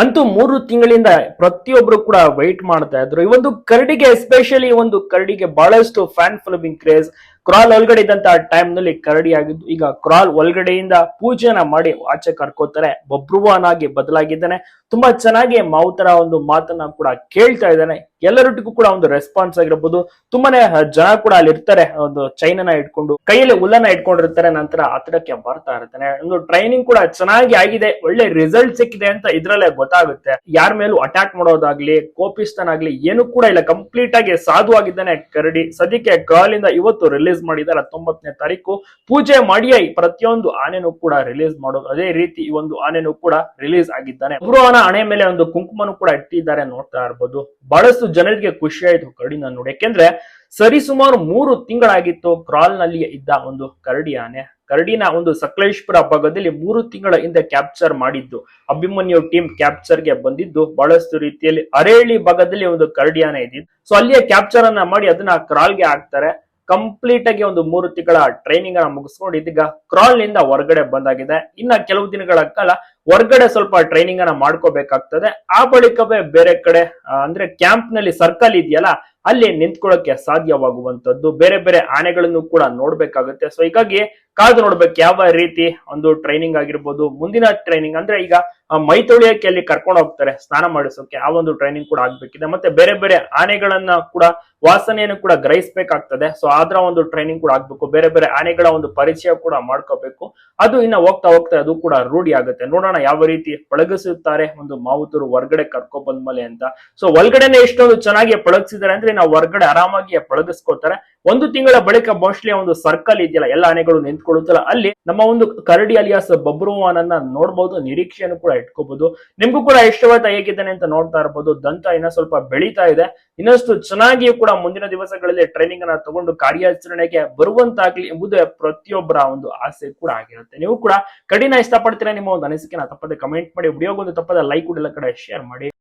ಅಂತೂ ಮೂರು ತಿಂಗಳಿಂದ ಪ್ರತಿಯೊಬ್ರು ಕೂಡ ವೈಟ್ ಮಾಡ್ತಾ ಇದ್ರು. ಈ ಒಂದು ಕರಡಿಗೆ ಎಸ್ಪೆಷಲಿ ಒಂದು ಕರಡಿಗೆ ಬಹಳಷ್ಟು ಫ್ಯಾನ್ ಫಾಲೋವಿಂಗ್ ಕ್ರೇಜ್ ಕ್ರಾಲ್ ಒಳಗಡೆ ಇದ್ದಂತ ಟೈಮ್ನಲ್ಲಿ ಕರಡಿ ಆಗಿದ್ದು, ಈಗ ಕ್ರಾಲ್ ಒಳಗಡೆಯಿಂದ ಪೂಜೆನ ಮಾಡಿ ಆಚೆ ಕರ್ಕೋತಾರೆ. ಬಬ್ರುವಾನಾಗಿ ಬದಲಾಗಿದ್ದಾನೆ. ತುಂಬಾ ಚೆನ್ನಾಗಿ ಮಾವುತರ ಒಂದು ಮಾತನ್ನ ಕೂಡ ಕೇಳ್ತಾ ಇದ್ದಾನೆ. ಎಲ್ಲರೊಟ್ಟಿಗೂ ಕೂಡ ಒಂದು ರೆಸ್ಪಾನ್ಸ್ ಆಗಿರ್ಬೋದು. ತುಂಬಾನೇ ಜನ ಕೂಡ ಅಲ್ಲಿ ಇರ್ತಾರೆ. ಒಂದು ಚೈನನ ಇಟ್ಕೊಂಡು, ಕೈಯಲ್ಲಿ ಹುಲ್ಲನ್ನ ಇಟ್ಕೊಂಡಿರ್ತಾರೆ. ನಂತರ ಆತಡಕ್ಕೆ ಬರ್ತಾ ಇರ್ತಾನೆ. ಒಂದು ಟ್ರೈನಿಂಗ್ ಕೂಡ ಚೆನ್ನಾಗಿ ಆಗಿದೆ. ಒಳ್ಳೆ ರಿಸಲ್ಟ್ ಸಿಕ್ಕಿದೆ ಅಂತ ಇದ್ರಲ್ಲೇ ಗೊತ್ತಾಗುತ್ತೆ. ಯಾರ ಮೇಲೂ ಅಟ್ಯಾಕ್ ಮಾಡೋದಾಗ್ಲಿ, ಕೋಪಿಸ್ತನಾಗ್ಲಿ, ಏನು ಕೂಡ ಇಲ್ಲ. ಕಂಪ್ಲೀಟ್ ಆಗಿ ಸಾಧು ಆಗಿದ್ದಾನೆ ಕರಡಿ. ಸದ್ಯಕ್ಕೆ ಕಾಲಿಂದ ಇವತ್ತು ರಿಲೀಸ್ ಮಾಡಿದ್ದಾರೆ ಹತ್ತೊಂಬತ್ತನೇ ತಾರೀಕು. ಪೂಜೆ ಮಾಡಿಯೈ ಪ್ರತಿಯೊಂದು ಆನೆನೂ ಕೂಡ ರಿಲೀಸ್ ಮಾಡೋದು. ಅದೇ ರೀತಿ ಈ ಒಂದು ಆನೆನೂ ಕೂಡ ರಿಲೀಸ್ ಆಗಿದ್ದಾನೆ. ಅವನ ಹಣೆ ಮೇಲೆ ಒಂದು ಕುಂಕುಮನು ಕೂಡ ಇಟ್ಟಿದ್ದಾರೆ ನೋಡ್ತಾ ಇರ್ಬೋದು. ಬಹಳಷ್ಟು ಜನರಿಗೆ ಖುಷಿ ಆಯಿತು ಕರಡಿನ ನೋಡಿ. ಯಾಕೆಂದ್ರೆ ಸರಿಸುಮಾರು ಮೂರು ತಿಂಗಳಾಗಿತ್ತು ಕ್ರಾಲ್ನಲ್ಲಿ ಇದ್ದ ಒಂದು ಕರಡಿ ಆನೆ. ಕರಡಿನ ಒಂದು ಸಕಲೇಶ್ಪುರ ಭಾಗದಲ್ಲಿ ಮೂರು ತಿಂಗಳ ಹಿಂದೆ ಕ್ಯಾಪ್ಚರ್ ಮಾಡಿದ್ದು. ಅಭಿಮನ್ಯು ಟೀಮ್ ಕ್ಯಾಪ್ಚರ್ಗೆ ಬಂದಿದ್ದು. ಬಹಳಷ್ಟು ರೀತಿಯಲ್ಲಿ ಅರೇಳಿ ಭಾಗದಲ್ಲಿ ಒಂದು ಕರಡಿ ಆನೆ ಇದ್ದಿದ್ದು ಸೊ ಅಲ್ಲಿಯ ಕ್ಯಾಪ್ಚರ್ ಅನ್ನ ಮಾಡಿ ಅದನ್ನ ಕ್ರಾಲ್ಗೆ ಹಾಕ್ತಾರೆ. ಕಂಪ್ಲೀಟ್ ಆಗಿ ಒಂದು ಮೂರು ತಿಂಗಳ ಟ್ರೈನಿಂಗ್ ಅನ್ನ ಮುಗಿಸ್ಕೊಂಡು ಇದೀಗ ಕ್ರಾಲ್ನಿಂದ ಹೊರಗಡೆ ಬಂದಾಗಿದೆ. ಇನ್ನ ಕೆಲವು ದಿನಗಳ ಕಾಲ ಹೊರಗಡೆ ಸ್ವಲ್ಪ ಟ್ರೈನಿಂಗ್ ಅನ್ನ ಮಾಡ್ಕೋಬೇಕಾಗ್ತದೆ. ಆ ಬಳಿಕವೇ ಬೇರೆ ಕಡೆ ಅಂದ್ರೆ ಕ್ಯಾಂಪ್ನಲ್ಲಿ ಸರ್ಕಲ್ ಇದೆಯಲ್ಲ, ಅಲ್ಲಿ ನಿಂತ್ಕೊಳ್ಳೋಕೆ ಸಾಧ್ಯವಾಗುವಂತದ್ದು ಬೇರೆ ಬೇರೆ ಆನೆಗಳನ್ನು ಕೂಡ ನೋಡ್ಬೇಕಾಗುತ್ತೆ. ಸೊ ಹೀಗಾಗಿ ಕಾದು ನೋಡ್ಬೇಕು ಯಾವ ರೀತಿ ಒಂದು ಟ್ರೈನಿಂಗ್ ಆಗಿರ್ಬೋದು. ಮುಂದಿನ ಟ್ರೈನಿಂಗ್ ಅಂದ್ರೆ ಈಗ ಮೈ ತೊಳಿಯಕ್ಕೆ ಅಲ್ಲಿ ಕರ್ಕೊಂಡು ಹೋಗ್ತಾರೆ, ಸ್ನಾನ ಮಾಡಿಸೋಕೆ ಆ ಒಂದು ಟ್ರೈನಿಂಗ್ ಕೂಡ ಆಗ್ಬೇಕಿದೆ. ಮತ್ತೆ ಬೇರೆ ಬೇರೆ ಆನೆಗಳನ್ನ ಕೂಡ ವಾಸನೆಯನ್ನು ಕೂಡ ಗ್ರಹಿಸಬೇಕಾಗ್ತದೆ. ಸೊ ಅದರ ಒಂದು ಟ್ರೈನಿಂಗ್ ಕೂಡ ಆಗ್ಬೇಕು. ಬೇರೆ ಬೇರೆ ಆನೆಗಳ ಒಂದು ಪರಿಚಯ ಕೂಡ ಮಾಡ್ಕೋಬೇಕು. ಅದು ಇನ್ನ ಹೋಗ್ತಾ ಹೋಗ್ತಾ ಅದು ಕೂಡ ರೂಢಿ ಆಗುತ್ತೆ. ನೋಡೋಣ ಯಾವ ರೀತಿ ಪಳಗಿಸುತ್ತಾರೆ ಒಂದು ಮಾವುತರು ಹೊರಗಡೆ ಕರ್ಕೊ ಬಂದ್ಮೇಲೆ ಅಂತ. ಸೊ ಒಳಗಡೆನೆ ಎಷ್ಟೊಂದು ಚೆನ್ನಾಗಿ ಪಳಗಿಸಿದ್ದಾರೆ ಅಂದ್ರೆ ನಾವು ಹೊರಗಡೆ ಆರಾಮಾಗಿ ಪಳಗಿಸ್ಕೋತಾರೆ ಒಂದು ತಿಂಗಳ ಬಳಿಕ ಮೋಸ್ಟ್ಲಿ ಒಂದು ಸರ್ಕಲ್ ಇದೆಯಲ್ಲ, ಎಲ್ಲ ಆನೆಗಳು ನಿಂತ್ಕೊಳ್ಳುತ್ತಲ್ಲ, ಅಲ್ಲಿ ನಮ್ಮ ಒಂದು ಕರಡಿ ಅಲಿಯಾಸ್ ಬಬ್ರುವಾನನ್ನ ನೋಡಬಹುದು ನಿರೀಕ್ಷೆಯನ್ನು ಕೂಡ ಇಟ್ಕೋಬಹುದು ನಿಮ್ಗೂ ಕೂಡ ಇಷ್ಟವಾದ ಹೇಗಿದ್ದಾನೆ ಅಂತ ನೋಡ್ತಾ ಇರಬಹುದು ದಂತ ಇನ್ನ ಸ್ವಲ್ಪ ಬೆಳೀತಾ ಇದೆ. ಇನ್ನಷ್ಟು ಚೆನ್ನಾಗಿಯೂ ಕೂಡ ಮುಂದಿನ ದಿವಸಗಳಲ್ಲಿ ಟ್ರೈನಿಂಗ್ ಅನ್ನ ತಗೊಂಡು ಕಾರ್ಯಾಚರಣೆಗೆ ಬರುವಂತಾಗ್ಲಿ ಎಂಬುದೇ ಪ್ರತಿಯೊಬ್ಬರ ಒಂದು ಆಸೆ ಕೂಡ ಆಗಿರುತ್ತೆ. ನೀವು ಕೂಡ ಕಡಿನ ಇಷ್ಟಪಡ್ತೀರಾ ನಿಮ್ಮ ಒಂದು ಅನಿಸಿಕೆನ, ತಪ್ಪದೆ ಕಮೆಂಟ್ ಮಾಡಿ. ವಿಡಿಯೋಗೊಂದು ತಪ್ಪದ ಲೈಕ್ ಕೂಡ ಎಲ್ಲ ಕಡೆ ಶೇರ್ ಮಾಡಿ.